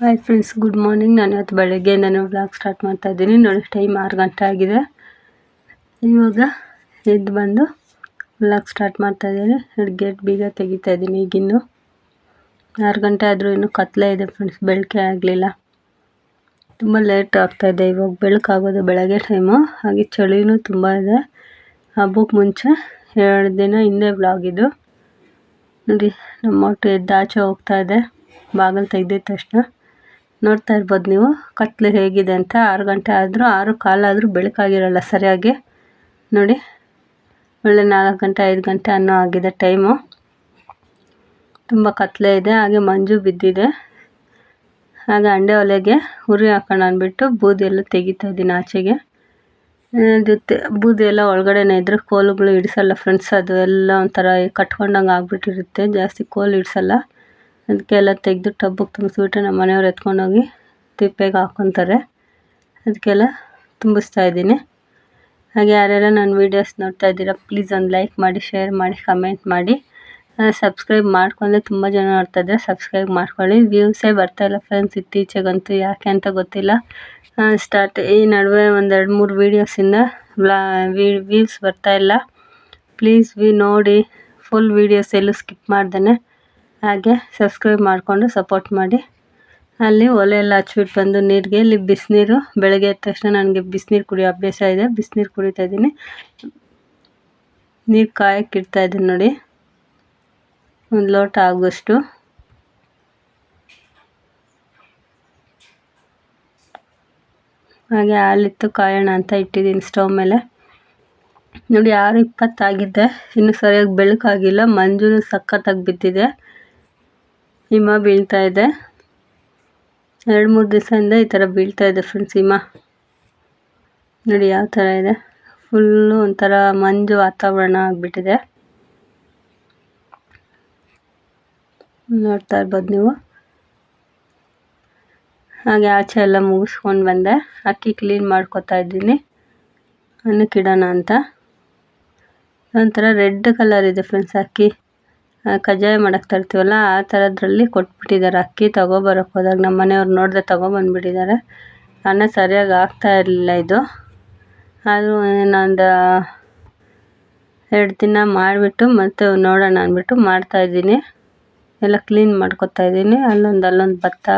Hi friends good morning ನಾನು ಇವತ್ತು ನಾನು ಬ್ಲಾಗ್ ಸ್ಟಾರ್ಟ್ ಮಾಡ್ತಾ ಇದ್ದೀನಿ. ನೋಡಿ ಟೈಮ್ ಆರು ಗಂಟೆ ಆಗಿದೆ. ಇವಾಗ ಎದ್ದು ಬಂದು ಬ್ಲಾಗ್ ಸ್ಟಾರ್ಟ್ ಮಾಡ್ತಾ ಇದ್ದೀನಿ. ಎರಡು ಗೇಟ್ ಬೀಗ ತೆಗಿತಾ ಇದ್ದೀನಿ ಈಗಿನ್ನು. ಆರು ಗಂಟೆ ಆದರೂ ಇನ್ನೂ ಕತ್ಲೆ ಇದೆ ಫ್ರೆಂಡ್ಸ್ ಬೆಳಕೆ ಆಗಲಿಲ್ಲ. ತುಂಬ ಲೇಟ್ ಆಗ್ತಾ ಇದೆ. ಇವಾಗ ಬೆಳಕಾಗೋದು ಬೆಳಗ್ಗೆ ಟೈಮು ಹಾಗೆ ಚಳಿನೂ ತುಂಬ ಇದೆ. ಹಬ್ಬಕ್ಕೆ ಮುಂಚೆ ಎರಡು ದಿನ ಹಿಂದೆ ಬ್ಲಾಗ್ ಇದು. ನೋಡಿ, ನಮ್ಮ ಮೊಟ್ಟೆ ಎದ್ದು ಹೋಗ್ತಾ ಇದೆ. ಬಾಗಿಲು ತೆಗ್ದಿದ ತಕ್ಷಣ. ನೋಡ್ತಾ ಇರ್ಬೋದು ನೀವು. ಕತ್ಲು ಹೇಗಿದೆ ಅಂತ ಆರು ಗಂಟೆ ಆದರೂ, ಆರು ಕಾಲಾದರೂ ಬೆಳಕಾಗಿರಲ್ಲ ಸರಿಯಾಗಿ. ನೋಡಿ, ಒಳ್ಳೆ ನಾಲ್ಕು ಗಂಟೆ, ಐದು ಗಂಟೆ ಅನ್ನೋ ಆಗಿದೆ ಟೈಮು. ತುಂಬ ಕತ್ಲೆ ಇದೆ, ಹಾಗೆ ಮಂಜು ಬಿದ್ದಿದೆ. ಹಾಗೆ ಅಂಡೆ ಒಲೆಗೆ ಉರಿ ಹಾಕೋಣ ಅಂದ್ಬಿಟ್ಟು ಬೂದಿ ಎಲ್ಲ ತೆಗಿತಾ ಇದ್ದೀನಿ ಆಚೆಗೆ. ಜೊತೆ ಬೂದಿ ಎಲ್ಲ ಒಳಗಡೆನೇ ಇದ್ದರೆ ಕೋಲುಗಳು ಹಿಡಿಸಲ್ಲ ಫ್ರೆಂಡ್ಸ್ ಅದು ಎಲ್ಲ ಒಂಥರ ಕಟ್ಕೊಂಡಂಗೆ ಆಗಿಬಿಟ್ಟಿರುತ್ತೆ. ಜಾಸ್ತಿ ಕೋಲು ಇಡಿಸಲ್ಲ ಅದಕ್ಕೆಲ್ಲ ತೆಗೆದು ಟಬ್ಬಕ್ಕೆ ತುಂಬಿಸ್ಬಿಟ್ಟು ನಮ್ಮ ಮನೆಯವ್ರು ಎತ್ಕೊಂಡೋಗಿ ತಿಪ್ಪೆಗೆ ಹಾಕ್ಕೊತಾರೆ. ಅದಕ್ಕೆಲ್ಲ ತುಂಬಿಸ್ತಾ ಇದ್ದೀನಿ. ಹಾಗೆ ಯಾರೆಲ್ಲ ನನ್ನ ವೀಡಿಯೋಸ್ ನೋಡ್ತಾ ಇದ್ದೀರಾ ಪ್ಲೀಸ್ ಒಂದು ಲೈಕ್ ಮಾಡಿ ಶೇರ್ ಮಾಡಿ ಕಮೆಂಟ್ ಮಾಡಿ. ಸಬ್ಸ್ಕ್ರೈಬ್ ಮಾಡ್ಕೊಂಡ್ರೆ ತುಂಬ ಜನ ನೋಡ್ತಾ ಇದ್ದಾರೆ ಸಬ್ಸ್ಕ್ರೈಬ್ ಮಾಡ್ಕೊಳ್ಳಿ. ವ್ಯೂಸೇ ಇಲ್ಲ ಫ್ರೆಂಡ್ಸ್ ಇತ್ತೀಚೆಗಂತೂ ಯಾಕೆ ಅಂತ ಗೊತ್ತಿಲ್ಲ. ಸ್ಟಾರ್ಟ್ ಈ ನಡುವೆ ಒಂದೆರಡು ಮೂರು ವೀಡಿಯೋಸಿಂದ ವ್ಲಾ ವ್ಯೂಸ್ ಇಲ್ಲ. ಪ್ಲೀಸ್ ವಿ ನೋಡಿ ಫುಲ್ ವೀಡಿಯೋಸ್ ಎಲ್ಲೂ ಸ್ಕಿಪ್ ಮಾಡ್ದೇ ಹಾಗೆ ಸಬ್ಸ್ಕ್ರೈಬ್ ಮಾಡಿಕೊಂಡು ಸಪೋರ್ಟ್ ಮಾಡಿ. ಅಲ್ಲಿ ಒಲೆ ಎಲ್ಲ ಹಚ್ಬಿಟ್ಟು ಬಂದು ನೀರಿಗೆ ಇಲ್ಲಿ ಬಿಸಿನೀರು, ಬೆಳಗ್ಗೆ ಎದ್ದ ತಕ್ಷಣ ನನಗೆ ಬಿಸಿನೀರು ಕುಡಿಯೋ ಅಭ್ಯಾಸ ಇದೆ. ಬಿಸಿನೀರು ಕುಡಿತಾ ಇದ್ದೀನಿ. ನೀರು ಕಾಯಕ್ಕೆ ಇಡ್ತಾ ಇದ್ದೀನಿ ನೋಡಿ. ಒಂದು ಲೋಟ ಆಗುವಷ್ಟು. ಹಾಗೆ ಹಾಲಿತ್ತು ಕಾಯೋಣ ಅಂತ ಇಟ್ಟಿದ್ದೀನಿ ಸ್ಟವ್ ಮೇಲೆ. ನೋಡಿ ಆರು ಇಪ್ಪತ್ತಾಗಿದ್ದೆ, ಇನ್ನೂ ಸರಿಯಾಗಿ ಬೆಳಕಾಗಿಲ್ಲ. ಮಂಜು ಸಖತ್ತಾಗಿ ಬಿದ್ದಿದೆ. ಹಿಮ ಬೀಳ್ತಾ ಇದೆ. ಎರಡು ಮೂರು ದಿವಸದಿಂದ ಈ ಥರ ಬೀಳ್ತಾ ಇದೆ ಫ್ರೆಂಡ್ಸ್ ಹಿಮ. ನೋಡಿ ಯಾವ ಥರ ಇದೆ. ಫುಲ್ಲು ಒಂಥರ ಮಂಜು ವಾತಾವರಣ ಆಗಿಬಿಟ್ಟಿದೆ. ನೋಡ್ತಾ ಇರ್ಬೋದು ನೀವು. ಹಾಗೆ ಆಚೆ ಎಲ್ಲ ಮುಗಿಸ್ಕೊಂಡು ಬಂದೆ. ಅಕ್ಕಿ ಕ್ಲೀನ್ ಮಾಡ್ಕೊತಾ ಇದ್ದೀನಿ. ಅನ್ನಕ್ಕಿಡೋಣ ಅಂತ. ಒಂಥರ ರೆಡ್ ಕಲರ್ ಇದೆ ಫ್ರೆಂಡ್ಸ್ ಅಕ್ಕಿ. ಕಜ್ಜಾಯ ಮಾಡಕ್ಕೆ ತರ್ತೀವಲ್ಲ, ಆ ಥರದ್ರಲ್ಲಿ ಕೊಟ್ಬಿಟ್ಟಿದ್ದಾರೆ. ಅಕ್ಕಿ ತೊಗೊಬರಕ್ಕೆ ಹೋದಾಗ ನಮ್ಮ ಮನೆಯವ್ರು ನೋಡಿದೆ ತೊಗೊಬಂದ್ಬಿಟ್ಟಿದ್ದಾರೆ. ಅನ್ನ ಸರಿಯಾಗಿ ಆಗ್ತಾ ಇರಲಿಲ್ಲ ಇದು. ಆದರೂ ಇನ್ನೊಂದು ಎರಡು ದಿನ ಮಾಡಿಬಿಟ್ಟು ಮತ್ತೆ ನೋಡೋಣ ಅಂದ್ಬಿಟ್ಟು ಮಾಡ್ತಾಯಿದ್ದೀನಿ ಎಲ್ಲ ಕ್ಲೀನ್ ಮಾಡ್ಕೊತಾ ಇದ್ದೀನಿ. ಅಲ್ಲೊಂದು ಅಲ್ಲೊಂದು ಭತ್ತ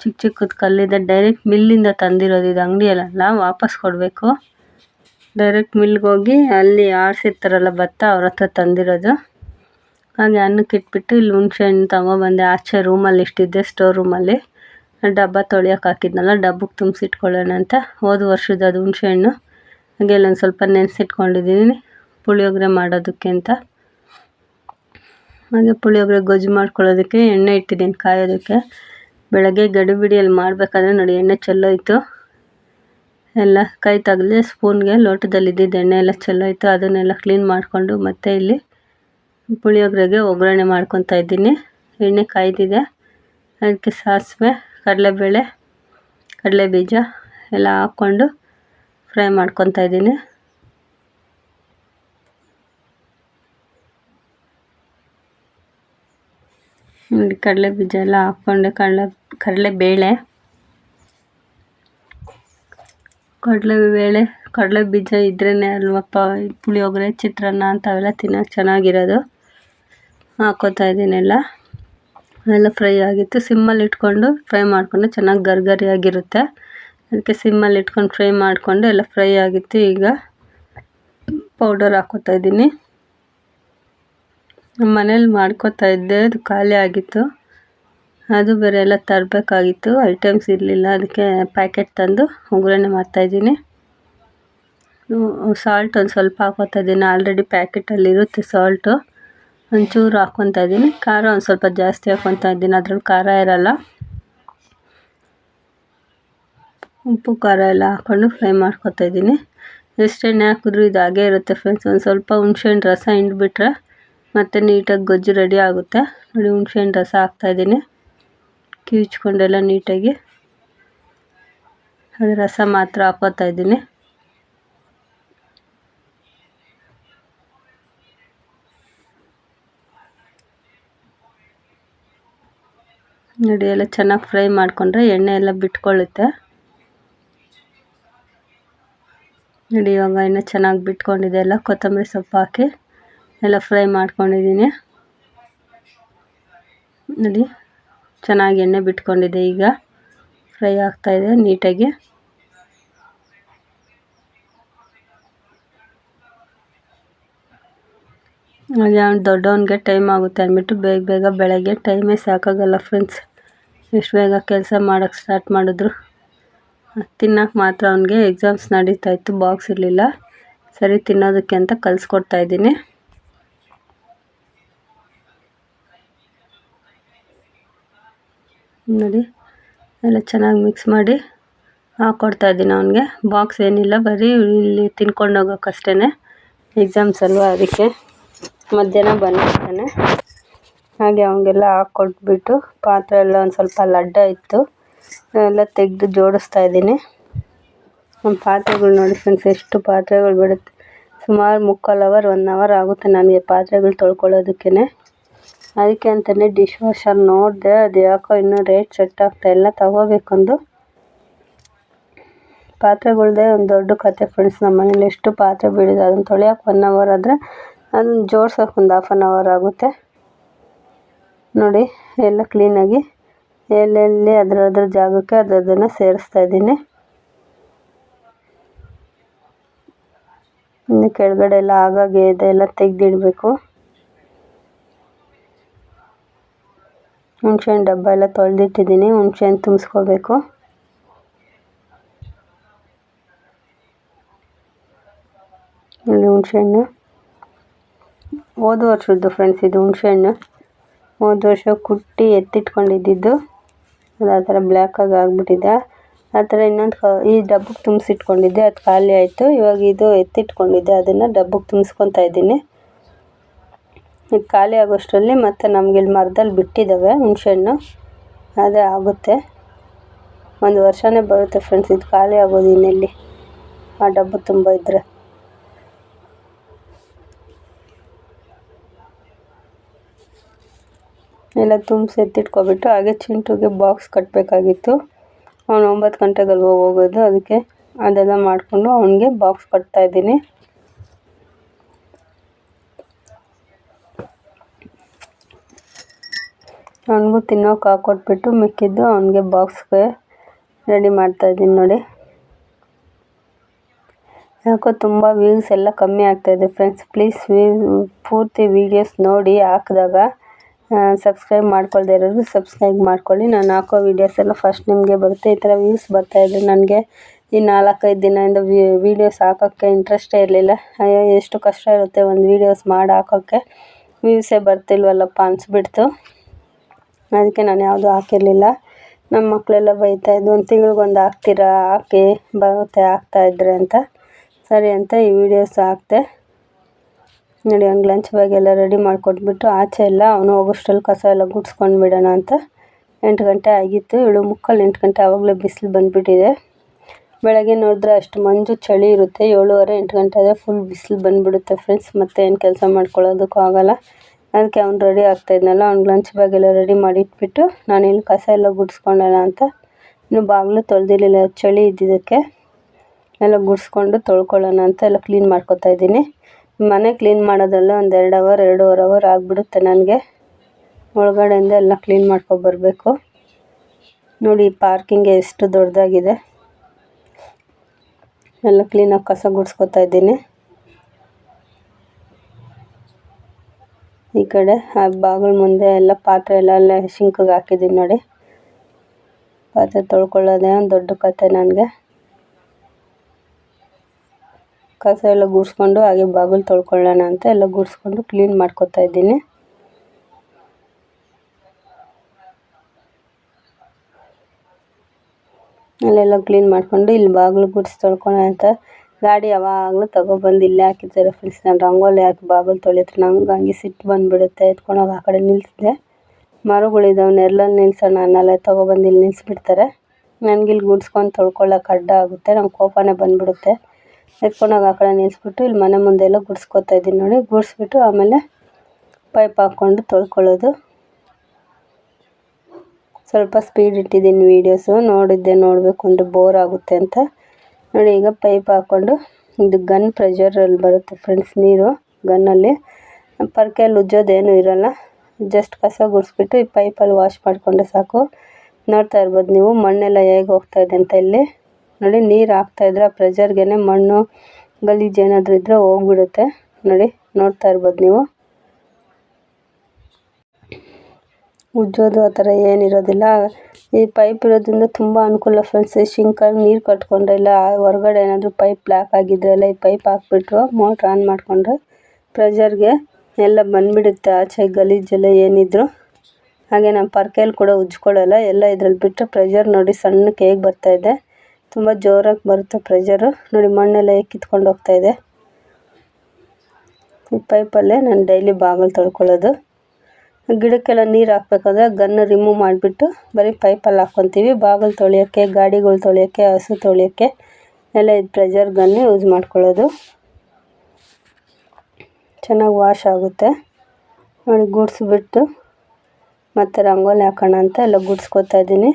ಚಿಕ್ಕ ಚಿಕ್ಕದು ಕಲ್ಲಿದೆ. ಡೈರೆಕ್ಟ್ ಮಿಲ್ಲಿಂದ ತಂದಿರೋದು ಇದು ಅಂಗಡಿಯಲ್ಲ ವಾಪಸ್ ಕೊಡಬೇಕು. ಡೈರೆಕ್ಟ್ ಮಿಲ್ಗೆ ಹೋಗಿ ಅಲ್ಲಿ ಆಡಿಸಿರ್ತಾರಲ್ಲ ಭತ್ತ, ಅವ್ರ ಹತ್ರ ತಂದಿರೋದು. ಹಾಗೆ ಅನ್ನಕ್ಕೆ ಇಟ್ಬಿಟ್ಟು ಇಲ್ಲಿ ಹುಣ್ಸೆ ಹಣ್ಣು ತಗೊಬಂದೆ. ಆಚೆ ರೂಮಲ್ಲಿ ಇಷ್ಟಿದ್ದೆ ಸ್ಟೋರ್ ರೂಮಲ್ಲಿ ಡಬ್ಬ ತೊಳೆಯೋಕೆ ಹಾಕಿದ್ನಲ್ಲ ಡಬ್ಬಕ್ಕೆ ತುಂಬಿಸಿಟ್ಕೊಳ್ಳೋಣ ಅಂತ. ಹೋದ ವರ್ಷದ ಅದು ಹುಣ್ಸೆ ಹಣ್ಣು. ಹಾಗೆ ಇಲ್ಲೊಂದು ಸ್ವಲ್ಪ ನೆನೆಸಿಟ್ಕೊಂಡಿದ್ದೀನಿ. ಪುಳಿಯೋಗರೆ ಮಾಡೋದಕ್ಕೆ ಅಂತ. ಹಾಗೆ ಪುಳಿಯೋಗರೆ ಗೊಜ್ಜು ಮಾಡ್ಕೊಳ್ಳೋದಕ್ಕೆ, ಎಣ್ಣೆ ಇಟ್ಟಿದ್ದೀನಿ ಕಾಯೋದಕ್ಕೆ. ಬೆಳಗ್ಗೆ ಗಡಿಬಿಡಿಯಲ್ಲಿ ಮಾಡಬೇಕಾದ್ರೆ ನೋಡಿ, ಎಣ್ಣೆ ಚೆಲ್ಲೋಯ್ತು ಎಲ್ಲ ಕೈ ತಗಲಿ ಸ್ಪೂನ್ಗೆ ಲೋಟದಲ್ಲಿ ಇದ್ದಿದ್ದು ಎಣ್ಣೆ ಎಲ್ಲ ಚೆಲ್ಲೋಯ್ತು ಅದನ್ನೆಲ್ಲ ಕ್ಲೀನ್ ಮಾಡಿಕೊಂಡು ಮತ್ತೆ ಇಲ್ಲಿ ಪುಳಿಯೋಗರೆಗೆ ಒಗ್ಗರಣೆ ಮಾಡ್ಕೊತಾ ಇದ್ದೀನಿ. ಎಣ್ಣೆ ಕಾಯ್ದಿದೆ. ಅದಕ್ಕೆ ಸಾಸಿವೆ, ಕಡಲೆಬೇಳೆ ಕಡಲೆ ಬೀಜ ಎಲ್ಲ ಹಾಕ್ಕೊಂಡು ಫ್ರೈ ಮಾಡ್ಕೊತಾ ಇದ್ದೀನಿ. ಕಡಲೆ ಬೀಜ ಎಲ್ಲ ಹಾಕ್ಕೊಂಡೆ ಕಡಲೆ, ಕಡಲೆಬೇಳೆ ಕಡಲೆಬೇಳೆ ಕಡಲೆ ಬೀಜ ಇದ್ರೇ ಅಲ್ವಪ್ಪ, ಪುಳಿಯೋಗರೆ, ಚಿತ್ರಾನ್ನ ಅಂಥವೆಲ್ಲ ತಿನ್ನೋಕೆ ಚೆನ್ನಾಗಿರೋದು. ಹಾಕ್ಕೋತಾ ಇದ್ದೀನಿ ಎಲ್ಲ. ಎಲ್ಲ ಫ್ರೈ ಆಗಿತ್ತು. ಸಿಮ್ಮಲ್ಲಿ ಇಟ್ಕೊಂಡು ಫ್ರೈ ಮಾಡಿಕೊಂಡು. ಚೆನ್ನಾಗಿ ಗರ್ಗರಿಯಾಗಿರುತ್ತೆ. ಅದಕ್ಕೆ ಸಿಮ್ಮಲ್ಲಿ ಇಟ್ಕೊಂಡು ಫ್ರೈ ಮಾಡಿಕೊಂಡು ಎಲ್ಲ ಫ್ರೈ ಆಗಿತ್ತು. ಈಗ ಪೌಡರ್ ಹಾಕೋತಾ ಇದ್ದೀನಿ. ನಮ್ಮ ಮನೇಲಿ ಮಾಡ್ಕೋತಾ ಇದ್ದೆ. ಅದು ಖಾಲಿ ಆಗಿತ್ತು. ಅದು ಬೇರೆ ಎಲ್ಲ ತರಬೇಕಾಗಿತ್ತು. ಐಟಮ್ಸ್ ಇರಲಿಲ್ಲ. ಅದಕ್ಕೆ ಪ್ಯಾಕೆಟ್ ತಂದು ಒಗ್ಗರಣೆ ಮಾಡ್ತಾಯಿದ್ದೀನಿ ಸಾಲ್ಟ್ ಒಂದು ಸ್ವಲ್ಪ ಹಾಕೋತಾ ಇದ್ದೀನಿ. ಆಲ್ರೆಡಿ ಪ್ಯಾಕೆಟಲ್ಲಿರುತ್ತೆ ಸಾಲ್ಟು ಒಂಚೂರು ಹಾಕ್ಕೊತಾ ಇದ್ದೀನಿ. ಖಾರ ಒಂದು ಸ್ವಲ್ಪ ಜಾಸ್ತಿ ಹಾಕ್ಕೊತಾ ಇದ್ದೀನಿ. ಅದ್ರಲ್ಲಿ ಖಾರ ಇರೋಲ್ಲ. ಉಪ್ಪು, ಖಾರ ಎಲ್ಲ ಹಾಕ್ಕೊಂಡು ಫ್ರೈ ಮಾಡ್ಕೊತಾ ಇದ್ದೀನಿ. ಎಷ್ಟೆಣ್ಣೆ ಹಾಕಿದ್ರು ಇದು ಹಾಗೇ ಇರುತ್ತೆ ಫ್ರೆಂಡ್ಸ್. ಒಂದು ಸ್ವಲ್ಪ ಹುಣ್ಸೆಹಣ್ಣು ರಸ ಹಿಂಡ್ಬಿಟ್ರೆ ಮತ್ತು ನೀಟಾಗಿ ಗೊಜ್ಜು ರೆಡಿ ಆಗುತ್ತೆ. ನೋಡಿ, ಹುಣ್ಸೆಹಣ್ಣು ರಸ ಹಾಕ್ತಾಯಿದ್ದೀನಿ ಕೀಚ್ಕೊಂಡೆಲ್ಲ ನೀಟಾಗಿ. ಅದು ರಸ ಮಾತ್ರ ಹಾಕೋತಾ ಇದ್ದೀನಿ. ನೋಡಿ, ಎಲ್ಲ ಚೆನ್ನಾಗಿ ಫ್ರೈ ಮಾಡಿಕೊಂಡ್ರೆ ಎಣ್ಣೆ ಎಲ್ಲ ಬಿಟ್ಕೊಳ್ಳುತ್ತೆ. ನೋಡಿ, ಇವಾಗ ಎಣ್ಣೆ ಚೆನ್ನಾಗಿ ಬಿಟ್ಕೊಂಡಿದೆ. ಎಲ್ಲ ಕೊತ್ತಂಬರಿ ಸೊಪ್ಪು ಹಾಕಿ ಎಲ್ಲ ಫ್ರೈ ಮಾಡ್ಕೊಂಡಿದ್ದೀನಿ. ನೋಡಿ, ಚೆನ್ನಾಗಿ ಎಣ್ಣೆ ಬಿಟ್ಕೊಂಡಿದೆ ಈಗ. ಫ್ರೈ ಆಗ್ತಾಯಿದೆ ನೀಟಾಗಿ ಹಾಗೆ ಅವ್ನು ದೊಡ್ಡವನಿಗೆ ಟೈಮ್ ಆಗುತ್ತೆ ಅಂದ್ಬಿಟ್ಟು ಬೇಗ ಬೇಗ ಬೆಳಗ್ಗೆ ಟೈಮೇ ಸಾಕಾಗಲ್ಲ ಫ್ರೆಂಡ್ಸ್ ಎಷ್ಟು ಬೇಗ ಕೆಲಸ ಮಾಡೋಕ್ಕೆ ಸ್ಟಾರ್ಟ್ ಮಾಡಿದ್ರು. ತಿನ್ನೋಕೆ ಮಾತ್ರ ಅವನಿಗೆ ಎಕ್ಸಾಮ್ಸ್ ನಡೀತಾಯಿತ್ತು ಬಾಕ್ಸ್ ಇರಲಿಲ್ಲ. ಸರಿ, ತಿನ್ನೋದಕ್ಕೆ ಅಂತ ಕಲಿಸ್ಕೊಡ್ತಾ ಇದ್ದೀನಿ. ನೋಡಿ, ಎಲ್ಲ ಚೆನ್ನಾಗಿ ಮಿಕ್ಸ್ ಮಾಡಿ ಹಾಕ್ಕೊಡ್ತಾ ಇದ್ದೀನಿ ಅವನಿಗೆ. ಬಾಕ್ಸ್ ಏನಿಲ್ಲ, ಬರೀ ಇಲ್ಲಿ ತಿನ್ಕೊಂಡು ಹೋಗೋಕ್ಕಷ್ಟೇ ಎಕ್ಸಾಮ್ಸ್ ಅಲ್ವಾ ಅದಕ್ಕೆ. ಮಧ್ಯಾಹ್ನ ಬಂದಿರ್ತಾನೆ ಹಾಗೆ ಅವನಿಗೆಲ್ಲ ಹಾಕ್ಕೊಟ್ಬಿಟ್ಟು ಪಾತ್ರೆ ಎಲ್ಲ ಒಂದು ಸ್ವಲ್ಪ ಲಡ್ಡ ಇತ್ತು ಎಲ್ಲ ತೆಗೆದು ಜೋಡಿಸ್ತಾ ಇದ್ದೀನಿ. ನಮ್ಮ ಪಾತ್ರೆಗಳು ನೋಡಿ ಫ್ರೆಂಡ್ಸ್ ಎಷ್ಟು ಪಾತ್ರೆಗಳು ಬಿಡುತ್ತೆ. ಸುಮಾರು ಮುಕ್ಕಾಲು ಅವರ್ ಒನ್ ಅವರ್ ಆಗುತ್ತೆ ನನಗೆ ಪಾತ್ರೆಗಳು ತೊಳ್ಕೊಳ್ಳೋದಕ್ಕೆ ಅದಕ್ಕೆ ಅಂತಲೇ ಡಿಶ್ ವಾಷರ್ ನೋಡಿದೆ, ಅದು ಯಾಕೋ ಇನ್ನೂ ರೇಟ್ ಸೆಟ್ ಆಗ್ತಾ ಇಲ್ಲ, ತೊಗೋಬೇಕೊಂದು. ಪಾತ್ರೆಗಳ್ದೇ ಒಂದು ದೊಡ್ಡ ಕತೆ ಫ್ರೆಂಡ್ಸ್ ನಮ್ಮ ಮನೇಲಿ ಎಷ್ಟು ಪಾತ್ರೆ ಬೀಳಿದೆ ಅದನ್ನು ತೊಳೆಯೋಕೆ ಒನ್ ಅವರ್ ಆದರೆ ಅದನ್ನ ಜೋಡ್ಸೋಕೆ ಒಂದು ಹಾಫ್ ಆನ್ ಅವರ್ ಆಗುತ್ತೆ. ನೋಡಿ, ಎಲ್ಲ ಕ್ಲೀನಾಗಿ ಎಲ್ಲೆಲ್ಲಿ ಅದ್ರ ಅದ್ರ ಜಾಗಕ್ಕೆ ಅದನ್ನು ಸೇರಿಸ್ತಾ ಇದ್ದೀನಿ. ಇನ್ನು ಕೆಳಗಡೆ ಎಲ್ಲ ಆಗಾಗೆ ಇದೆಲ್ಲ ತೆಗೆದಿಡಬೇಕು. ಹುಣ್ಸೆಹಣ್ಣು ಡಬ್ಬ ಎಲ್ಲ ತೊಳೆದಿಟ್ಟಿದ್ದೀನಿ, ಹುಣ್ಸೆಹಣ್ಣು ತುಂಬಿಸ್ಕೋಬೇಕು. ಇಲ್ಲಿ ಹುಣ್ಸೆಹಣ್ಣು ಹೋದ ವರ್ಷದ್ದು ಫ್ರೆಂಡ್ಸ್ ಇದು ಹುಣಸೆಹಣ್ಣು ಹೋದ ವರ್ಷ ಕುಟ್ಟಿ ಎತ್ತಿಟ್ಕೊಂಡಿದ್ದು ಅದು ಆ ಥರ ಬ್ಲ್ಯಾಕಾಗಿ ಆಗಿಬಿಟ್ಟಿದೆ. ಆ ಥರ ಇನ್ನೊಂದು ಈ ಡಬ್ಬಕ್ಕೆ ತುಂಬಿಸಿಟ್ಕೊಂಡಿದ್ದೆ. ಅದು ಖಾಲಿ ಆಯಿತು. ಇವಾಗ ಇದು ಎತ್ತಿಟ್ಕೊಂಡಿದ್ದೆ. ಅದನ್ನು ಡಬ್ಬಕ್ಕೆ ತುಂಬಿಸ್ಕೊತಾ ಇದ್ದೀನಿ. ಇದು ಖಾಲಿ ಆಗೋಷ್ಟರಲ್ಲಿ ಮತ್ತು ನಮಗೆ ಇಲ್ಲಿ ಮರದಲ್ಲಿ ಬಿಟ್ಟಿದ್ದಾವೆ ಹುಣಸೆಹಣ್ಣು ಅದೇ ಆಗುತ್ತೆ. ಒಂದು ವರ್ಷವೇ ಬರುತ್ತೆ ಫ್ರೆಂಡ್ಸ್ ಇದು ಖಾಲಿ ಆಗೋದು ಇನ್ನೆಲ್ಲಿ. ಆ ಡಬ್ಬ ತುಂಬ ಇದ್ದರೆ ಎಲ್ಲ ತುಂಬಿಸಿ ಎತ್ತಿಟ್ಕೊಬಿಟ್ಟು ಹಾಗೆ ಚಿಂಟುಗೆ ಬಾಕ್ಸ್ ಕಟ್ಟಬೇಕಾಗಿತ್ತು ಅವನು ಒಂಬತ್ತು ಗಂಟೆಗಲ್ವ ಹೋಗೋದು. ಅದಕ್ಕೆ ಅದೆಲ್ಲ ಮಾಡಿಕೊಂಡು ಅವನಿಗೆ ಬಾಕ್ಸ್ ಕಟ್ತಾಯಿದ್ದೀನಿ ಅವನಿಗೂ ತಿನ್ನೋಕೆ ಹಾಕೊಟ್ಬಿಟ್ಟು ಮಿಕ್ಕಿದ್ದು ಅವನಿಗೆ ಬಾಕ್ಸ್ಗೆ ರೆಡಿ ಮಾಡ್ತಾಯಿದ್ದೀನಿ ನೋಡಿ. ಯಾಕೋ ತುಂಬ ವ್ಯೂಸ್ ಎಲ್ಲ ಕಮ್ಮಿ ಆಗ್ತಾಯಿದೆ ಫ್ರೆಂಡ್ಸ್ ಪ್ಲೀಸ್ ವ್ಯೂ ಪೂರ್ತಿ ವೀಡಿಯೋಸ್ ನೋಡಿ ಹಾಕಿದಾಗ. ಸಬ್ಸ್ಕ್ರೈಬ್ ಮಾಡ್ಕೊಳ್ದೇ ಇರೋರು ಸಬ್ಸ್ಕ್ರೈಬ್ ಮಾಡ್ಕೊಳ್ಳಿ. ನಾನು ಹಾಕೋ ವೀಡಿಯೋಸ್ ಎಲ್ಲ ಫಸ್ಟ್ ನಿಮಗೆ ಬರುತ್ತೆ. ಈ ಥರ ವ್ಯೂಸ್ ಬರ್ತಾಯಿದ್ರೆ ನನಗೆ ಈ ನಾಲ್ಕೈದು ದಿನದಿಂದ ವೀಡಿಯೋಸ್ ಹಾಕೋಕ್ಕೆ ಇಂಟ್ರೆಸ್ಟೇ ಇರಲಿಲ್ಲ. ಅಯ್ಯೋ, ಎಷ್ಟು ಕಷ್ಟ ಇರುತ್ತೆ ಒಂದು ವೀಡಿಯೋಸ್ ಮಾಡಿ ಹಾಕೋಕ್ಕೆ ವ್ಯೂಸೇ ಬರ್ತಿಲ್ವಲ್ಲಪ್ಪ ಅನಿಸ್ಬಿಡ್ತು. ಅದಕ್ಕೆ ನಾನು ಯಾವುದೂ ಹಾಕಿರಲಿಲ್ಲ. ನಮ್ಮ ಮಕ್ಕಳೆಲ್ಲ ಬೈತಾಯಿದ್ದು ಒಂದು ತಿಂಗಳಿಗೊಂದು ಹಾಕ್ತೀರಾ? ಹಾಕಿ ಬರುತ್ತೆ ಹಾಕ್ತಾಯಿದ್ರೆ ಅಂತ. ಸರಿ ಅಂತ ಈ ವೀಡಿಯೋಸ್ ಹಾಕ್ದೆ. ನೋಡಿ, ಅವ್ನಿಗೆ ಲಂಚ್ ಬ್ಯಾಗ್ ಎಲ್ಲ ರೆಡಿ ಮಾಡಿಕೊಟ್ಬಿಟ್ಟು ಆಚೆ ಎಲ್ಲ ಅವನು ಹೋಗೋಷ್ಟ್ರಲ್ಲಿ ಕಸ ಎಲ್ಲ ಗುಡ್ಸ್ಕೊಂಡು ಬಿಡೋಣ ಅಂತ. ಎಂಟು ಗಂಟೆ ಆಗಿತ್ತು. ಏಳು ಮುಕ್ಕಾಲು ಎಂಟು ಗಂಟೆ ಆವಾಗಲೇ ಬಿಸಿಲು ಬಂದುಬಿಟ್ಟಿದೆ. ಬೆಳಗ್ಗೆ ನೋಡಿದ್ರೆ ಅಷ್ಟು ಮಂಜು ಚಳಿ ಇರುತ್ತೆ. ಏಳುವರೆ, ಎಂಟು ಗಂಟೆ ಆದರೆ ಫುಲ್ ಬಿಸಿಲು ಬಂದುಬಿಡುತ್ತೆ ಫ್ರೆಂಡ್ಸ್ ಮತ್ತೆ ಏನು ಕೆಲಸ ಮಾಡ್ಕೊಳ್ಳೋದಕ್ಕೂ ಆಗೋಲ್ಲ. ಅದಕ್ಕೆ ಅವ್ನು ರೆಡಿ ಆಗ್ತಾಯಿದ್ನಲ್ಲ ಅವ್ನಿಗೆ ಲಂಚ್ ಬ್ಯಾಗ್ ಎಲ್ಲ ರೆಡಿ ಮಾಡಿ ಇಟ್ಬಿಟ್ಟು ನಾನು ಇಲ್ಲಿ ಕಸ ಎಲ್ಲ ಗುಡ್ಸ್ಕೊಳ್ಳೋಣ ಅಂತ. ಇನ್ನು ಬಾಗಿಲು ತೊಳೆದಿರಲಿಲ್ಲ. ಚಳಿ ಇದ್ದಿದ್ದಕ್ಕೆ. ಎಲ್ಲ ಗುಡಿಸ್ಕೊಂಡು ತೊಳ್ಕೊಳ್ಳೋಣ ಅಂತ ಎಲ್ಲ ಕ್ಲೀನ್ ಮಾಡ್ಕೊತಾ ಇದ್ದೀನಿ. ಮನೆ ಕ್ಲೀನ್ ಮಾಡೋದ್ರಲ್ಲೇ ಒಂದು ಎರಡು ಅವರ್ ಎರಡೂವರೆ ಅವರ್ ಆಗಿಬಿಡುತ್ತೆ ನನಗೆ. ಒಳಗಡೆಯಿಂದ ಎಲ್ಲ ಕ್ಲೀನ್ ಮಾಡ್ಕೊಬರ್ಬೇಕು ನೋಡಿ ಪಾರ್ಕಿಂಗ್ ಎಷ್ಟು ದೊಡ್ಡದಾಗಿದೆ. ಎಲ್ಲ ಕ್ಲೀನಾಗಿ ಕಸ ಗುಡಿಸ್ಕೊತಾ ಇದ್ದೀನಿ. ಈ ಕಡೆ ಆ ಬಾಗಿಲು ಮುಂದೆ ಎಲ್ಲ ಪಾತ್ರೆ ಎಲ್ಲ ಅಲ್ಲೇ ಸಿಂಕಿಗೆ ಹಾಕಿದ್ದೀನಿ ನೋಡಿ. ಪಾತ್ರೆ ತೊಳ್ಕೊಳ್ಳೋದೇ ಒಂದು ದೊಡ್ಡ ಕತೆ ನನಗೆ. ಕಸ ಎಲ್ಲ ಗುಡಿಸ್ಕೊಂಡು ಹಾಗೆ ಬಾಗಿಲು ತೊಳ್ಕೊಳ್ಳೋಣ ಅಂತ ಎಲ್ಲ ಗುಡಿಸ್ಕೊಂಡು ಕ್ಲೀನ್ ಮಾಡ್ಕೊತಾ ಇದ್ದೀನಿ. ಅಲ್ಲೆಲ್ಲ ಕ್ಲೀನ್ ಮಾಡಿಕೊಂಡು ಇಲ್ಲಿ ಬಾಗಿಲು ಗುಡಿಸಿ ತೊಳ್ಕೊಳ್ಳೋ ಅಂತ ಗಾಡಿ ಯಾವಾಗಲೂ ತಗೊಬಂದು ಇಲ್ಲೇ ಹಾಕಿದ್ದಾರೆ ಫ್ರೆಂಡ್ಸ್ ನಾನು ರಂಗೋಲಿ ಹಾಕಿ ಬಾಗಿಲು ತೊಳಿದ್ರೆ ನಂಗೆ ಹಂಗೆ ಸಿಟ್ಟು ಬಂದುಬಿಡುತ್ತೆ, ಎತ್ಕೊಂಡೋಗಿ ಆ ಕಡೆ ನಿಲ್ಲಿಸಿದೆ ಮರಗಳಿದಾವೆ ನೆರಳಲ್ಲಿ ನಿಲ್ಸೋಣ ಅನ್ನಲ್ಲ, ತೊಗೊಬಂದು ಇಲ್ಲಿ ನಿಲ್ಲಿಸ್ಬಿಡ್ತಾರೆ ನನಗಿಲ್ಲಿ ಗುಡ್ಸ್ಕೊಂಡು ತೊಳ್ಕೊಳ್ಳೋಕೆ ಅಡ್ಡ ಆಗುತ್ತೆ, ನಂಗೆ ಕೋಪನೇ ಬಂದುಬಿಡುತ್ತೆ. ಎತ್ಕೊಂಡೋಗಿ ಆ ಕಡೆ ನಿಲ್ಲಿಸ್ಬಿಟ್ಟು ಇಲ್ಲಿ ಮನೆ ಮುಂದೆ ಎಲ್ಲ ಗುಡಿಸ್ಕೊತಾ ಇದ್ದೀನಿ ನೋಡಿ. ಗುಡಿಸ್ಬಿಟ್ಟು ಆಮೇಲೆ ಪೈಪ್ ಹಾಕ್ಕೊಂಡು ತೊಳ್ಕೊಳ್ಳೋದು. ಸ್ವಲ್ಪ ಸ್ಪೀಡ್ ಇಟ್ಟಿದ್ದೀನಿ ವೀಡಿಯೋಸು ನೋಡಿದ್ದೆ, ನೋಡಬೇಕು ಅಂದರೆ ಬೋರ್ ಆಗುತ್ತೆ ಅಂತ. ನೋಡಿ, ಈಗ ಪೈಪ್ ಹಾಕ್ಕೊಂಡು ಇದು ಗನ್ ಪ್ರೆಷರಲ್ಲಿ ಬರುತ್ತೆ ಫ್ರೆಂಡ್ಸ್ ನೀರು ಗನ್ನಲ್ಲಿ ಪರ್ಕೆಯಲ್ಲಿ ಉಜ್ಜೋದೇನು ಇರೋಲ್ಲ. ಜಸ್ಟ್ ಕಸ ಗುಡಿಸ್ಬಿಟ್ಟು ಈ ಪೈಪಲ್ಲಿ ವಾಶ್ ಮಾಡಿಕೊಂಡ್ರೆ ಸಾಕು. ನೋಡ್ತಾ ಇರ್ಬೋದು ನೀವು, ಮಣ್ಣೆಲ್ಲ ಹೇಗೆ ಹೋಗ್ತಾ ಇದೆ ಅಂತ ಇಲ್ಲಿ. ನೋಡಿ, ನೀರು ಹಾಕ್ತಾಯಿದ್ರೆ ಆ ಪ್ರೆಷರ್ಗೆ ಮಣ್ಣು ಗಲೀಜು ಏನಾದರೂ ಇದ್ದರೆ ಹೋಗ್ಬಿಡುತ್ತೆ. ನೋಡಿ, ನೋಡ್ತಾ ಇರ್ಬೋದು ನೀವು. ಉಜ್ಜೋದು ಆ ಥರ ಏನಿರೋದಿಲ್ಲ. ಈ ಪೈಪ್ ಇರೋದ್ರಿಂದ ತುಂಬ ಅನುಕೂಲ ಫ್ರೆಂಡ್ಸ್ ಶಿಂಕಲ್ಲಿ ನೀರು ಕಟ್ಕೊಂಡ್ರೆ ಇಲ್ಲ, ಹೊರಗಡೆ ಏನಾದರೂ ಪೈಪ್ ಬ್ಲ್ಯಾಕ್ ಆಗಿದ್ರೆ ಎಲ್ಲ ಈ ಪೈಪ್ ಹಾಕ್ಬಿಟ್ಟು ಮೋಟ್ರ್ ಆನ್ ಮಾಡಿಕೊಂಡ್ರೆ ಪ್ರೆಷರ್ಗೆ ಎಲ್ಲ ಬಂದುಬಿಡುತ್ತೆ. ಆಚೆ ಗಲೀಜೆಲ್ಲ ಏನಿದ್ರು. ಹಾಗೆ ನಾನು ಪರ್ಕೆಯಲ್ಲಿ ಕೂಡ ಉಜ್ಕೊಳ್ಳಲ್ಲ ಎಲ್ಲ ಇದ್ರಲ್ಲಿ ಬಿಟ್ಟರೆ ಪ್ರೆಷರ್ ನೋಡಿ ಸಣ್ಣಕ್ಕೆ ಹೇಗೆ ಬರ್ತಾಯಿದೆ ತುಂಬ ಜೋರಾಗಿ ಬರುತ್ತೆ ಪ್ರೆಷರು ನೋಡಿ ಮಣ್ಣೆಲ್ಲ ಕಿತ್ಕೊಂಡು ಇದೆ. ಈ ಪೈಪಲ್ಲೇ ನಾನು ಡೈಲಿ ಬಾಗಿಲು ತೊಳ್ಕೊಳ್ಳೋದು. ಗಿಡಕ್ಕೆಲ್ಲ ನೀರು ಹಾಕ್ಬೇಕಂದ್ರೆ ಗನ್ನು ರಿಮೂವ್ ಮಾಡಿಬಿಟ್ಟು ಬರೀ ಪೈಪಲ್ಲಿ ಹಾಕ್ಕೊತೀವಿ. ಬಾಗಿಲು ತೊಳೆಯೋಕ್ಕೆ, ಗಾಡಿಗಳು ತೊಳೆಯೋಕ್ಕೆ, ಹಸು ತೊಳೆಯೋಕ್ಕೆ ಎಲ್ಲ ಇದು ಪ್ರೆಷರ್ ಗನ್ನೇ ಯೂಸ್ ಮಾಡ್ಕೊಳ್ಳೋದು. ಚೆನ್ನಾಗಿ ವಾಶ್ ಆಗುತ್ತೆ. ನೋಡಿ ಗುಡಿಸ್ಬಿಟ್ಟು ಮತ್ತು ರಂಗೋಲಿ ಹಾಕೋಣ ಅಂತ ಎಲ್ಲ ಗುಡಿಸ್ಕೊತಾ ಇದ್ದೀನಿ.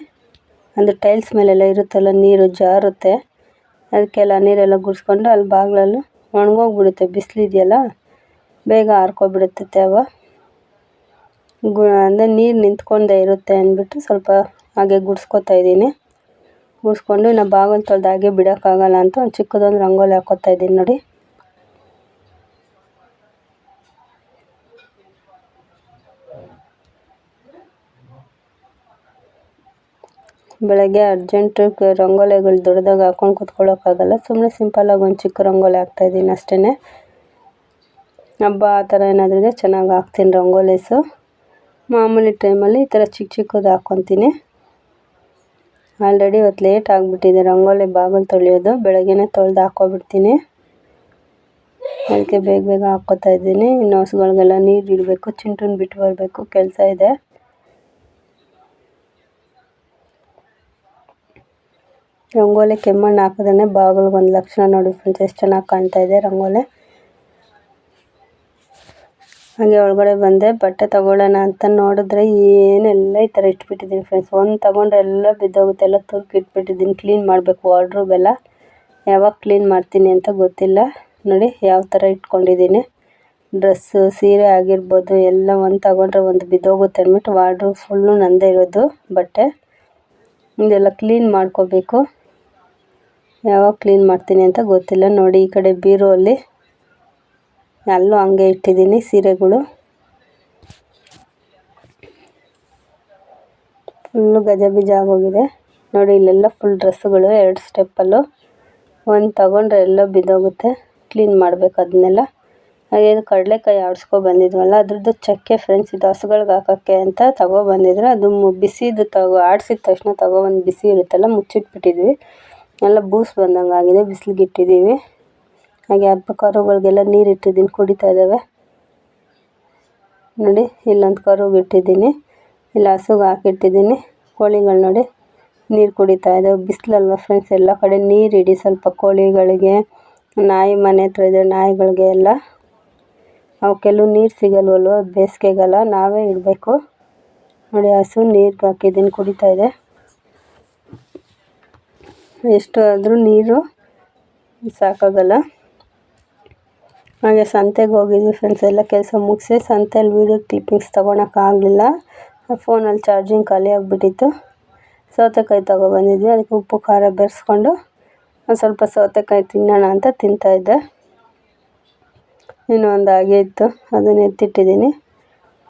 ಅಂದರೆ ಟೈಲ್ಸ್ ಮೇಲೆಲ್ಲ ಇರುತ್ತಲ್ಲ, ನೀರು ಜಾರುತ್ತೆ. ಅದಕ್ಕೆಲ್ಲ ನೀರೆಲ್ಲ ಗುಡಿಸ್ಕೊಂಡು ಅಲ್ಲಿ ಬಾಗಿಲಲ್ಲೂ ಒಣಗೋಗ್ಬಿಡುತ್ತೆ, ಬಿಸಿಲಿದೆಯಲ್ಲ, ಬೇಗ ಆರ್ಕೊಬಿಡುತ್ತೆ ತೇವ. ಗು, ಅಂದರೆ ನೀರು ನಿಂತ್ಕೊಂಡೇ ಇರುತ್ತೆ ಅಂದ್ಬಿಟ್ಟು ಸ್ವಲ್ಪ ಹಾಗೆ ಗುಡಿಸ್ಕೊತಾ ಇದ್ದೀನಿ. ಗುಡಿಸ್ಕೊಂಡು ಇನ್ನು ಬಾಗಿಲು ತೊಳೆದಾಗೆ ಬಿಡೋಕ್ಕಾಗಲ್ಲ ಅಂತ ಒಂದು ಚಿಕ್ಕದೊಂದು ರಂಗೋಲಿ ಹಾಕ್ಕೊತಾ ಇದ್ದೀನಿ ನೋಡಿ. ಬೆಳಗ್ಗೆ ಅರ್ಜೆಂಟ್ ರಂಗೋಲಿಗಳು ದೊಡ್ಡದಾಗಿ ಹಾಕೊಂಡು ಕೂತ್ಕೊಳ್ಳೋಕ್ಕಾಗಲ್ಲ. ಸುಮ್ಮನೆ ಸಿಂಪಲ್ಲಾಗಿ ಒಂದು ಚಿಕ್ಕ ರಂಗೋಲಿ ಹಾಕ್ತಾಯಿದ್ದೀನಿ ಅಷ್ಟೇ ಹಬ್ಬ ಆ ಥರ ಏನಾದರೂ ಚೆನ್ನಾಗಿ ಹಾಕ್ತೀನಿ ರಂಗೋಲೀಸು. ಮಾಮೂಲಿ ಟೈಮಲ್ಲಿ ಈ ಥರ ಚಿಕ್ಕ ಚಿಕ್ಕದು ಹಾಕ್ಕೊತೀನಿ. ಆಲ್ರೆಡಿ ಇವತ್ತು ಲೇಟ್ ಆಗಿಬಿಟ್ಟಿದೆ. ರಂಗೋಲಿ ಬಾಗಿಲು ತೊಳೆಯೋದು. ಬೆಳಗ್ಗೆನೇ ತೊಳೆದು ಹಾಕ್ಕೊಬಿಡ್ತೀನಿ. ಅದಕ್ಕೆ ಬೇಗ ಬೇಗ ಹಾಕ್ಕೋತಾ ಇದ್ದೀನಿ. ಇನ್ನು ಹಸುಗಳಿಗೆಲ್ಲ ನೀರು ಇಡಬೇಕು, ಚಿಂಟುನ ಬಿಟ್ಟು ಬರಬೇಕು. ಕೆಲಸ ಇದೆ. ರಂಗೋಲಿ ಕೆಮ್ಮಣ್ಣು ಹಾಕಿದ್ರೆ ಬಾಗಿಲಿಗೆ ಒಂದು ಲಕ್ಷಣ ನೋಡಿ ಫ್ರೆಂಡ್ಸ್ ಎಷ್ಟು ಚೆನ್ನಾಗಿ ಕಾಣ್ತಾ ಇದೆ ರಂಗೋಲಿ. ಹಾಗೆ ಒಳಗಡೆ ಬಂದೆ, ಬಟ್ಟೆ ತಗೊಳ್ಳೋಣ ಅಂತ ನೋಡಿದ್ರೆ ಏನೆಲ್ಲ ಈ ಥರ ಇಟ್ಬಿಟ್ಟಿದ್ದೀನಿ ಫ್ರೆಂಡ್ಸ್ ಒಂದು ತಗೊಂಡ್ರೆ ಎಲ್ಲ ಬಿದ್ದೋಗುತ್ತೆ, ಎಲ್ಲ ತುರ್ಕಿ ಇಟ್ಬಿಟ್ಟಿದ್ದೀನಿ. ಕ್ಲೀನ್ ಮಾಡಬೇಕು ವಾರ್ಡ್ರೋಬ್ ಎಲ್ಲ. ಯಾವಾಗ ಕ್ಲೀನ್ ಮಾಡ್ತೀನಿ ಅಂತ ಗೊತ್ತಿಲ್ಲ. ನೋಡಿ ಯಾವ ಥರ ಇಟ್ಕೊಂಡಿದ್ದೀನಿ. ಡ್ರೆಸ್ಸು ಸೀರೆ ಆಗಿರ್ಬೋದು, ಎಲ್ಲ ಒಂದು ತಗೊಂಡ್ರೆ ಒಂದು ಬಿದ್ದೋಗುತ್ತೆ ಅಂದ್ಬಿಟ್ಟು ವಾರ್ಡ್ರೋಬ್ ಫುಲ್ಲು ನಂದೇ ಇರೋದು ಬಟ್ಟೆ. ಇದೆಲ್ಲ ಕ್ಲೀನ್ ಮಾಡ್ಕೋಬೇಕು. ಯಾವಾಗ ಕ್ಲೀನ್ ಮಾಡ್ತೀನಿ ಅಂತ ಗೊತ್ತಿಲ್ಲ. ನೋಡಿ, ಈ ಕಡೆ ಬೀರೋ ಅಲ್ಲಿ ಅಲ್ಲೂ ಹಂಗೆ ಇಟ್ಟಿದ್ದೀನಿ ಸೀರೆಗಳು. ಫುಲ್ಲು ಗಜಬೀಜ ಆಗೋಗಿದೆ. ನೋಡಿ, ಇಲ್ಲೆಲ್ಲ ಫುಲ್ ಡ್ರೆಸ್ಸುಗಳು ಎರಡು ಸ್ಟೆಪ್ಪಲ್ಲು ಒಂದು ತಗೊಂಡ್ರೆ ಎಲ್ಲ ಬಿದ್ದೋಗುತ್ತೆ. ಕ್ಲೀನ್ ಮಾಡಬೇಕು ಅದನ್ನೆಲ್ಲ. ಹಾಗೆ ಕಡಲೆಕಾಯಿ ಆಡಿಸ್ಕೊ ಬಂದಿದ್ವಲ್ಲ, ಅದ್ರದ್ದು ಚಕ್ಕೆ ಫ್ರೆಂಡ್ಸ್ ಇದು ಹಸುಗಳ್ಗೆ ಹಾಕೋಕ್ಕೆ ಅಂತ ತಗೊಬಂದಿದ್ರೆ ಅದು ಬಿಸಿದು ತಗೋ ಆಡಿಸಿದ ತಕ್ಷಣ ತಗೊಬಂದು ಬಿಸಿ ಇರುತ್ತಲ್ಲ, ಮುಚ್ಚಿಟ್ಬಿಟ್ಟಿದ್ವಿ. ಎಲ್ಲ ಬೂಸ್ ಬಂದಂಗೆ ಆಗಿದೆ, ಬಿಸಿಲಿಗೆ ಇಟ್ಟಿದ್ದೀವಿ. ಹಾಗೆ ಹಬ್ಬ ಕರುಗಳಿಗೆಲ್ಲ ನೀರು ಇಟ್ಟಿದ್ದೀನಿ ಕುಡಿತಾ ಇದ್ದಾವೆ. ನೋಡಿ, ಇಲ್ಲೊಂದು ಕರುಗೆ ಇಟ್ಟಿದ್ದೀನಿ. ಇಲ್ಲಿ, ಹಸುಗೆ ಹಾಕಿಟ್ಟಿದ್ದೀನಿ. ಕೋಳಿಗಳು ನೋಡಿ, ನೀರು ಕುಡಿತಾ ಇದ್ದಾವೆ ಬಿಸಿಲಲ್ವ ಫ್ರೆಂಡ್ಸ್ ಎಲ್ಲ ಕಡೆ ನೀರು ಇಡಿ ಸ್ವಲ್ಪ ಕೋಳಿಗಳಿಗೆ, ನಾಯಿ ಮನೆ ಹತ್ರ ಇದ್ದರೆ ನಾಯಿಗಳಿಗೆ ಎಲ್ಲ. ಅವಕ್ಕೆಲ್ಲೂ ನೀರು ಸಿಗಲ್ವಲ್ವ, ಬೇಸಿಗೆಗೆಲ್ಲ ನಾವೇ ಇಡಬೇಕು. ನೋಡಿ, ಹಸು ನೀರಿಗೆ ಹಾಕಿದ್ದೀನಿ ಕುಡಿತಾ ಇದೆ. ಎಷ್ಟು ಆದರೂ ನೀರು ಸಾಕಾಗಲ್ಲ. ಹಾಗೆ ಸಂತೆಗೆ ಹೋಗಿದ್ವಿ ಫ್ರೆಂಡ್ಸ್ ಎಲ್ಲ ಕೆಲಸ ಮುಗಿಸಿ, ಸಂತೆಯಲ್ಲಿ ವೀಡಿಯೋ ಕ್ಲಿಪ್ಪಿಂಗ್ಸ್ ತೊಗೊಳಕ್ಕಾಗಲಿಲ್ಲ ಫೋನಲ್ಲಿ ಚಾರ್ಜಿಂಗ್ ಖಾಲಿ ಆಗಿಬಿಟ್ಟಿತ್ತು. ಸೌತೆಕಾಯಿ ತೊಗೊಬಂದಿದ್ವಿ ಅದಕ್ಕೆ ಉಪ್ಪು, ಖಾರ ಬೆರೆಸ್ಕೊಂಡು ಒಂದು ಸ್ವಲ್ಪ ಸೌತೆಕಾಯಿ ತಿನ್ನೋಣ ಅಂತ ತಿಂತಾಯಿದ್ದೆ ಇನ್ನೂ ಒಂದು ಹಾಗೆ ಇತ್ತು, ಅದನ್ನು ಎತ್ತಿಟ್ಟಿದ್ದೀನಿ.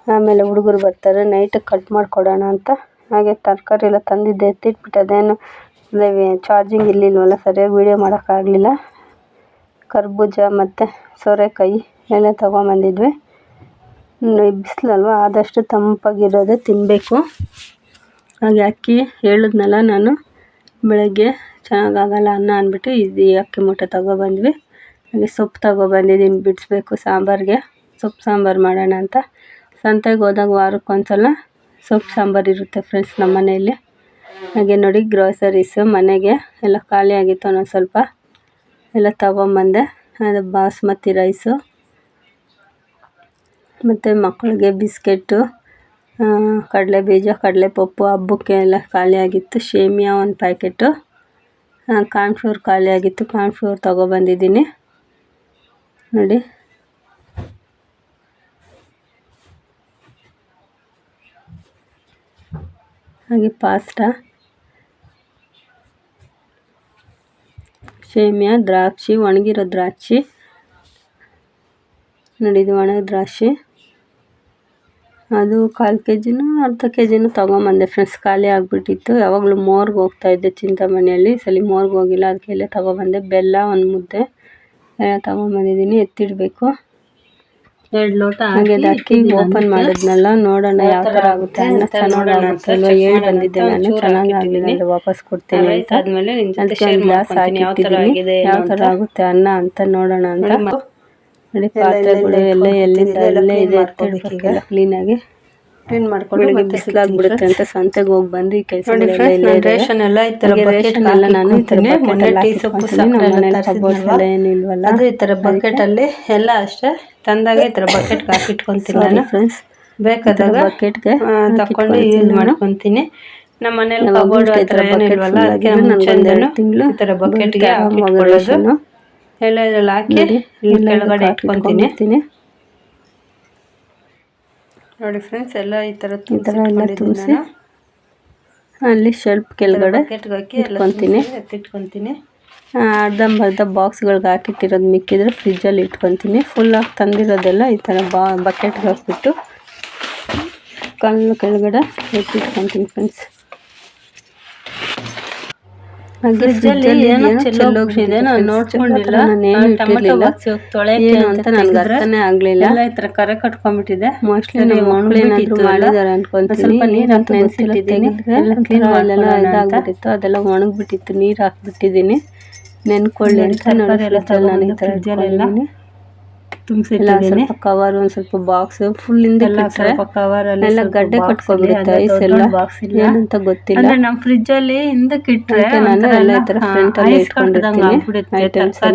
ಆಮೇಲೆ ಹುಡುಗರು ಬರ್ತಾರೆ ನೈಟಿಗೆ ಕಟ್ ಮಾಡಿಕೊಡೋಣ ಅಂತ. ಹಾಗೆ ತರಕಾರಿ ಎಲ್ಲ ತಂದಿದ್ದೆ, ಎತ್ತಿಟ್ಬಿಟ್ಟು. ಅದೇನು ಅದೇ ಚಾರ್ಜಿಂಗ್ ಇರಲಿಲ್ವಲ್ಲ ಸರಿಯಾಗಿ ವೀಡಿಯೋ ಮಾಡೋಕ್ಕಾಗಲಿಲ್ಲ. ಕರ್ಬೂಜ ಮತ್ತು ಸೋರೆಕಾಯಿ ಎಲ್ಲ ತೊಗೊಂಬಂದಿದ್ವಿ. ಬಿಸಿಲಲ್ವ? ಆದಷ್ಟು ತಂಪಾಗಿರೋದೇ ತಿನ್ನಬೇಕು ಹಾಗೆ ಅಕ್ಕಿ ಹೇಳಿದ್ನಲ್ಲ ನಾನು, ಬೆಳಗ್ಗೆ ಚೆನ್ನಾಗಾಗಲ್ಲ ಅನ್ನ ಅಂದ್ಬಿಟ್ಟು ಇದು ಅಕ್ಕಿ ಮೂಟೆ ತೊಗೊಬಂದ್ವಿ. ಹಾಗೆ ಸೊಪ್ಪು ತೊಗೊಬಂದಿದ್ದೀನಿ, ಬಿಡಿಸ್ಬೇಕು ಸಾಂಬಾರಿಗೆ. ಸೊಪ್ಪು ಸಾಂಬಾರು ಮಾಡೋಣ ಅಂತ. ಸಂತೆಗೆ ಹೋದಾಗ ವಾರಕ್ಕೊಂದ್ಸಲ ಸೊಪ್ಪು ಸಾಂಬಾರು ಇರುತ್ತೆ ಫ್ರೆಂಡ್ಸ್ ನಮ್ಮ ಮನೆಯಲ್ಲಿ ಹಾಗೆ ನೋಡಿ ಗ್ರೋಸರೀಸು ಮನೆಗೆ ಎಲ್ಲ ಖಾಲಿ ಆಗಿತ್ತು ಒಂದೊಂದು ಸ್ವಲ್ಪ. ಎಲ್ಲ ತಗೊಂಬಂದೆ. ಅದು ಬಾಸ್ಮತಿ ರೈಸು ಮತ್ತು ಮಕ್ಕಳಿಗೆ ಬಿಸ್ಕೆಟ್ಟು ಕಡಲೆ ಬೀಜ ಕಡಲೆ ಪಪ್ಪು ಹಬ್ಬಕ್ಕೆ ಎಲ್ಲ ಖಾಲಿಯಾಗಿತ್ತು ಶೇಮಿಯಾ ಒಂದು ಪ್ಯಾಕೆಟು ಕಾರ್ನ್ಫ್ಲೋರ್ ಖಾಲಿಯಾಗಿತ್ತು ಕಾರ್ನ್ಫ್ಲೋರ್ ತೊಗೊಬಂದಿದ್ದೀನಿ. ನೋಡಿ. ಹಾಗೆ ಪಾಸ್ತಾ ಸೇಮಿಯಾ ದ್ರಾಕ್ಷಿ, ಒಣಗಿರೋ ದ್ರಾಕ್ಷಿ ನೋಡಿ ಇದು ಒಣ ದ್ರಾಕ್ಷಿ. ಅದು ಕಾಲು ಕೆ ಜಿನೂ ಅರ್ಧ ಕೆ ಜಿನೂ ತೊಗೊಂಬಂದೆ ಫ್ರೆಂಡ್ಸ್ ಖಾಲಿ ಆಗಿಬಿಟ್ಟಿತ್ತು. ಯಾವಾಗಲೂ ಮೋರ್ಗೆ ಹೋಗ್ತಾಯಿದ್ದೆ ಚಿಂತಾಮಣಿಯಲ್ಲಿ. ಸಲ ಮೋರ್ಗೆ ಹೋಗಿಲ್ಲ, ಅದಕ್ಕೆ ಇಲ್ಲೇ ತೊಗೊಬಂದೆ. ಬೆಲ್ಲ ಒಂದು ಮುದ್ದೆ ಎಲ್ಲ ತೊಗೊಂಬಂದಿದ್ದೀನಿ, ಎತ್ತಿಡಬೇಕು. ಎರಡು ಲೋಟ ಅಕ್ಕಿ ಓಪನ್ ಮಾಡಿದ್ನಲ್ಲ ನೋಡೋಣ ಯಾವ ತರ ಆಗುತ್ತೆ ಅನ್ನ ಚೆನ್ನಾಗಿ ಆಗುತ್ತೆ ಅಲ್ವಾ ಹೇಳಿ ಬಂದಿದ್ದೆ ನಾನು. ಚೆನ್ನಾಗಿ ಆಗಲಿಲ್ಲ ಅಂದರೆ ವಾಪಸ್ ಕೊಡ್ತೀನಿ ಅಂತ. ಆದ್ಮೇಲೆ ನಿನ್ ಅದಕ್ಕೆ ಶೇರ್ ಒಂದು ಗ್ಲಾಸ್ ಯಾವ ತರ ಹಾಕಿಟ್ಟಿದ್ದೀನಿ. ಆಗಿದೆ ಯಾವ ಥರ ಆಗುತ್ತೆ ಅನ್ನ ಅಂತ ನೋಡೋಣ ಅಂತ. ನೋಡಿ ಪಾತ್ರೆಗಳು ಎಲ್ಲ ಎಲ್ಲಿಂದ ಅಲ್ಲೇ ಇದೆ ಎತ್ತಿಡ್ಬೇಕೆಲ್ಲ ಕ್ಲೀನಾಗಿ ಕ್ಲೀನ್ ಮಾಡ್ಕೊಂಡು ಬೆಳಿಗ್ಗೆ ಬಿಸಿಲಾಗ್ಬಿಡುತ್ತೆ ಅಂತ ಸಂತೆಗೆ ಹೋಗಿ ಬಂದು ಈ ನೋಡಿ ಕೆಲಸ ಫ್ರೆಂಡ್ಸ್ ನಾನು ರೇಷನ್ ಎಲ್ಲ ಈ ನಾನು ಈ ಥರ ಮೊನ್ನೆ ಟೀ ಸೊಪ್ಪು ಹಾಕಿಟ್ಕೊಂತೀನಿ. ಸಕ್ಕರೆ ಎಲ್ಲ ಮನೇಲಿ ಕಬೋರ್ಡ್ಸ್ ತರಿಸಿದ್ನಲ್ವಾ? ಏನಿಲ್ವಲ್ಲ ಅದು ಈ ತರ ಬಕೆಟ್ ಅಲ್ಲಿ ಎಲ್ಲ ಅಷ್ಟೇ. ತಂದಾಗೆ ಈ ತರ ಬಕೆಟ್ ಹಾಕಿಟ್ಕೊಂತೀನಿ ನಾನು. ಫ್ರೆಂಡ್ಸ್ ಬೇಕಾದಾಗ ಬಕೆಟ್ಗೆ ತಕೊಂಡು ಯೂಸ್ ಮಾಡ್ಕೊಂತೀನಿ. ನಮ್ಮ ಮನೇಲಿ ಕಬೋರ್ಡ್ ಆ ಥರ ಏನು ಏನಿಲ್ವಲ್ಲ ಅದಕ್ಕೆ ನಮ್ಮ ತಿಂಗಳು ಈ ತರ ಬಕೆಟ್ಗೆ ಹಾಕಿಟ್ಕೊಳ್ಳೋದು ಎಲ್ಲ ಇದ್ರಲ್ಲಿ ಹಾಕಿ ಇಲ್ಲಿ ಕೆಳಗಡೆ ಇಟ್ಕೊಂತೀನಿ ನೋಡಿ ಫ್ರೆಂಡ್ಸ್ ಎಲ್ಲ ಈ ತರ ಈ ಥರ ಎಲ್ಲ ತುಂಬಿಸಿ ಅಲ್ಲಿ ಶೆಲ್ಫ್ ಕೆಳಗಡೆ ಬಕೆಟ್ಗೆ ಹಾಕಿ ಎಲ್ಲ ಎತ್ತಿಟ್ಕೊತೀನಿ ಅರ್ಧಂಬರ್ಧ ಬಾಕ್ಸ್ಗಳಿಗೆ ಹಾಕಿಟ್ಟಿರೋದು ಮಿಕ್ಕಿದ್ರೆ ಫ್ರಿಜ್ಜಲ್ಲಿ ಇಟ್ಕೊತೀನಿ. ಫುಲ್ಲಾಗಿ ತಂದಿರೋದೆಲ್ಲ ಈ ಥರ ಬಾ ಬಕೆಟ್ಗೆ ಹಾಕ್ಬಿಟ್ಟು ಕಲ್ಲು ಕೆಳಗಡೆ ಎತ್ತಿಟ್ಕೊತೀನಿ ಫ್ರೆಂಡ್ಸ್ ತರ ಕರೆ ಕಟ್ಕೊಂಡ್ಬಿಟ್ಟಿದೆ. ಮೋಸ್ಟ್ಲಿ ಮಾಡಿದ್ದಾರೆ ಅನ್ಕೊಂತೀನಿ. ಅದೆಲ್ಲ ಒಣಗ್ಬಿಟ್ಟಿತ್ತು. ನೀರ್ ಹಾಕ್ಬಿಟ್ಟಿದ್ದೀನಿ. ನೆನ್ಕೊಳ್ಳಿ ಅಂತ ನಾನು ಈ ಥರ ತುಂಬಿಸಿಟ್ಟಿದ್ದೀನಿ. ಸ್ವಲ್ಪ ಕವರ್ ಒಂದು ಸ್ವಲ್ಪ ಬಾಕ್ಸ್ ಫುಲ್ ಇಂದ ಕವರ್ ಎಲ್ಲ ಗಡ್ಡೆ ಕಟ್ಕೊಬಿಡುತ್ತೆ ಐಸ್ ಎಲ್ಲ. ಏನಂತ ಗೊತ್ತಿಲ್ಲ. ನಮ್ಮ ಫ್ರಿಜ್ ಅಲ್ಲಿ ಹಿಂದಕ್ಕೆ ಇಟ್ಟರೆ ನಾನು ಎಲ್ಲ ಈ ಥರ ಹಾ, ಅಲ್ಲಿ ಇಟ್ಕೊಂಡಿರ್ತೀನಿ. ಆಗ್ಬಿಡುತ್ತೆ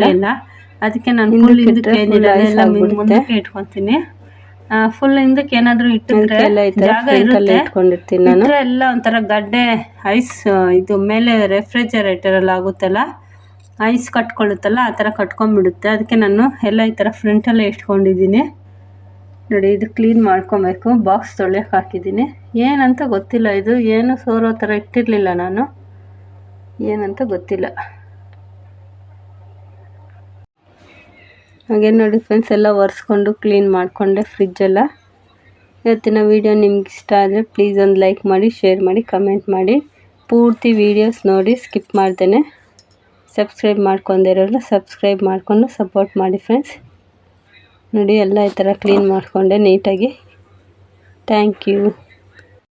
ಎಲ್ಲ. ಅದಕ್ಕೆ ನಾನು ಫುಲ್ ಹಿಂದಕ್ಕೆ ಏನಿಲ್ಲ ಎಲ್ಲ ಮುಂದಕ್ಕೆ ಇಟ್ಕೊಂತೀನಿ. ಫುಲ್ ಹಿಂದಕ್ಕೆ ಏನಾದ್ರು ಇಟ್ಟಿದ್ರೆ ಜಾಗ ಫ್ರಂಟ್ ಇರುತ್ತೆ. ಇಟ್ಕೊಂಡಿರ್ತೀನಿ ನಾನು. ಎಲ್ಲ ಒಂಥರ ಗಡ್ಡೆ ಐಸ್ ಇದು ಮೇಲೆ ರೆಫ್ರಿಜರೇಟರ್ ಎಲ್ಲ ಆಗುತ್ತಲ್ಲ ಐಸ್ ಕಟ್ಕೊಳ್ಳುತ್ತಲ್ಲ, ಆ ಥರ ಕಟ್ಕೊಂಡ್ಬಿಡುತ್ತೆ ಅದಕ್ಕೆ ನಾನು ಎಲ್ಲ ಈ ಥರ ಫ್ರಂಟಲ್ಲೇ ಇಟ್ಕೊಂಡಿದ್ದೀನಿ ನೋಡಿ, ಇದು ಕ್ಲೀನ್ ಮಾಡ್ಕೊಬೇಕು. ಬಾಕ್ಸ್ ತೊಳೆಯೋಕೆ ಹಾಕಿದ್ದೀನಿ. ಏನಂತ ಗೊತ್ತಿಲ್ಲ ಇದು. ಏನು ಸೋರೋ ಥರ ಇಟ್ಟಿರಲಿಲ್ಲ ನಾನು. ಏನಂತ ಗೊತ್ತಿಲ್ಲ. ಹಾಗೆ ನೋಡಿ ಫ್ರೆಂಡ್ಸ್ ಎಲ್ಲ ಒರೆಸ್ಕೊಂಡು ಕ್ಲೀನ್ ಮಾಡಿಕೊಂಡೆ ಫ್ರಿಜ್ಜೆಲ್ಲ ಇವತ್ತಿನ ವೀಡಿಯೋ ನಿಮ್ಗೆ ಇಷ್ಟ ಆದರೆ ಪ್ಲೀಸ್ ಒಂದು ಲೈಕ್ ಮಾಡಿ ಶೇರ್ ಮಾಡಿ ಕಮೆಂಟ್ ಮಾಡಿ. ಪೂರ್ತಿ ವೀಡಿಯೋಸ್ ನೋಡಿ ಸ್ಕಿಪ್ ಮಾಡ್ದೇನೆ ಸಬ್ಸ್ಕ್ರೈಬ್ ಮಾಡ್ಕೊಂಡಿರೋರು ಸಬ್ಸ್ಕ್ರೈಬ್ ಮಾಡಿಕೊಂಡು ಸಪೋರ್ಟ್ ಮಾಡಿ ಫ್ರೆಂಡ್ಸ್ ನೋಡಿ, ಎಲ್ಲ ಈ ಥರ ಕ್ಲೀನ್ ಮಾಡಿಕೊಂಡೆ ನೀಟಾಗಿ ಥ್ಯಾಂಕ್ ಯು